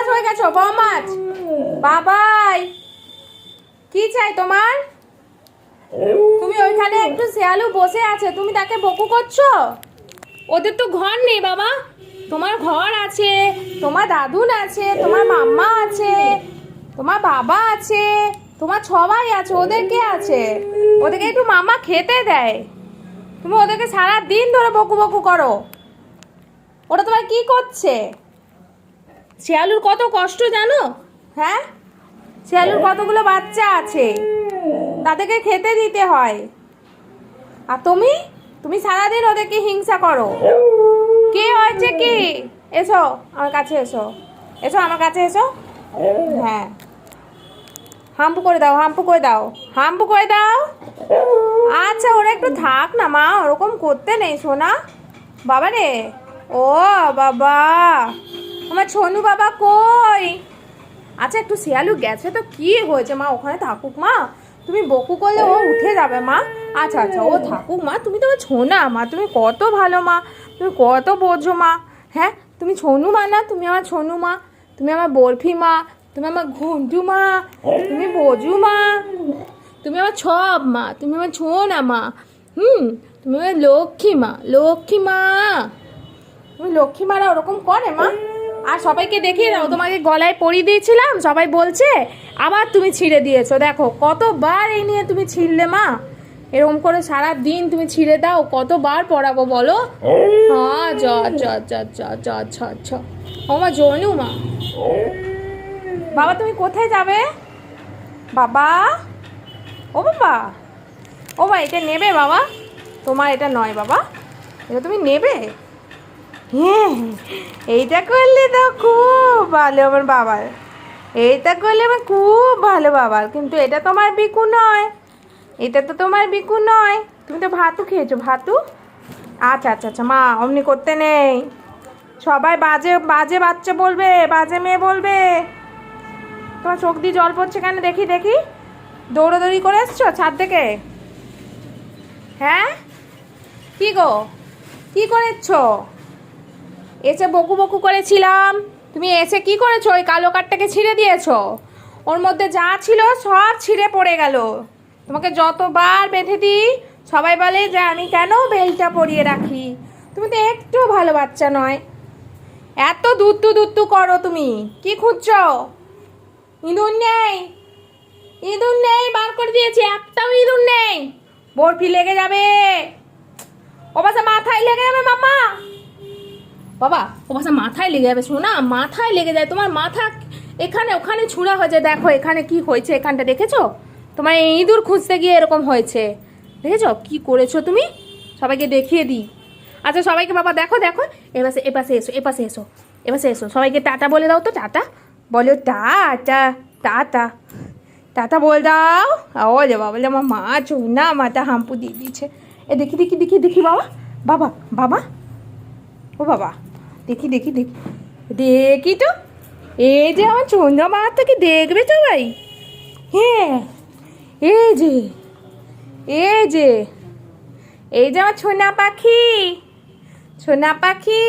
মাছ হয়ে গেছো ব মাছ। বাবাই, কি চাই তোমার? তুমি ওইখানে একটু শেয়ালু বসে আছে, তুমি তাকে বকু করছ? ওদের তো ঘর নেই বাবা। তোমার ঘর আছে, তোমার দাদুন আছে, তোমার মাম্মা আছে, তোমার বাবা আছে, তোমার সবাই আছে, ওদের কে আছে? ওদেরকে একটু মামা খেতে দেয়। তুমি ওদেরকে সারা দিন ধরে বকু বকু করো। ওরা তোমার কি করছে? শিয়ালুর কত কষ্ট জানো? হ্যাঁ? শিয়ালুর কতগুলো বাচ্চা আছে? তাদেরকে খেতে দিতে হয়। আর তুমি? তুমি সারাদিন ওদেরকে হিংসা করো। কি হয়েছে কি? এসো আমার কাছে এসো। এসো আমার কাছে এসো। হ্যাঁ। হাম্পু করে দাও, হাম্পু করে দাও, হাম্পু করে দাও। আচ্ছা ওরা একটু থাক না, মা, ওরকম করতে নেই, সোনা। বাবা রে ও বাবা। আমার ছনু বাবা কই আচ্ছা একটু শিয়ালু গেছে তো কি হয়েছে মা ওখানে থাকুক মা তুমি বকু করলে ও উঠে যাবে মা আচ্ছা আচ্ছা ও থাকুক মা তুমি তো ছোনা মা তুমি কত ভালো মা তুমি কত বোঝো মা হ্যাঁ তুমি ছনু মা না তুমি আমার ছনু মা তুমি আমার বরফি মা তুমি আমার ঘন্টু মা তুমি বোঝু মা তুমি আমার ছব মা তুমি আমার ছোনা মা হুম তুমি আমার লক্ষ্মী মা লক্ষ্মী মা তুমি লক্ষ্মী মারা ওরকম করে মা আর সবাইকে দেখিয়ে দাও তোমাকে গলায় পরিয়ে দিয়েছিলাম সবাই বলছে আবার তুমি ছিঁড়ে দিয়েছ। দেখো কতবার এই নিয়ে তুমি ছিঁড়লে মা? এরকম করে সারা দিন তুমি ছিঁড়ে দাও কতবার পড়াবো বলো? হ্যাঁ জ জ জ জ জ ছ ছ। ও মা জনু মা। বাবা তুমি কোথায় যাবে? বাবা? ও বাবা। ও বা এটা নেবে বাবা? তোমার এটা নয় বাবা। এটা তুমি নেবে? এইটা করলে তো খুব ভালো আমার বাবার। এইটা করলে আমার খুব ভালো বাবার। কিন্তু এটা তোমার বিকু নয়। এটা তো তোমার বিকু নয়। তুমি তো ভাতু খেয়েছো, ভাতু? আচ্ছা আচ্ছা আচ্ছা মা, অমনি করতে নেই। সবাই বাজে বাজে বাচ্চা বলবে, বাজে মেয়ে বলবে। তোমার চোখ দিয়ে জল পড়ছে কেন? দেখি দেখি। দৌড়োদৌড়ি করে এসছো ছাদ থেকে? হ্যাঁ? কি গো? কি করেছ এসে বকু বকু করেছিলাম। তুমি এসে কি করেছ? ওই কালো কাঠটাকে ছিঁড়ে দিয়েছ। ওর মধ্যে যা ছিল সব ছিঁড়ে পড়ে গেল। তোমাকে যতবার বেঁধে দিই, সবাই বলে যে আমি কেন বেলটা পরিয়ে রাখি? তুমি তো একটু ভালো বাচ্চা নয়। এত দুত্তু দুত্তু করো তুমি। কি খুঁজছো? ইঁদুর নেই। ইঁদুর নেই, বার করে দিয়েছি। একটাও ইঁদুর নেই। বরফি লেগে যাবে। ও মাথায় লেগে যাবে মামা বাবা, ও বাসা মাথায় লেগে যাবে, শোনা মাথায় লেগে যায়। তোমার মাথা এখানে ওখানে ছুঁড়া হয়েছে, দেখো এখানে কি হয়েছে, এখানটা দেখেছ? তোমার ইঁদুর খুঁজতে গিয়ে এরকম হয়েছে। দেখেছ? কি করেছ তুমি? সবাইকে দেখিয়ে দিই। আচ্ছা সবাইকে বাবা, দেখো দেখো। এপাশে এপাশে এসো এপাশে এসো এপাশে এসো। সবাইকে টাটা বলে দাও তো, টাটা। বলো টাটা টাটা। টাটা বল দাও। ও বাবা, বলে আমার মা চুনা, মাথা হাম্পু দিয়ে দিয়েছে। এ দেখি দেখি দেখি দেখি বাবা। বাবা বাবা। ও বাবা। দেখি দেখি দেখি। দেখি তো। এই যে আমার চন্দ্র মা থেকে দেখবে সবাই হ্যাঁ এই যে এই যে এই যে আমার ছোনা পাখি। ছোনা পাখি।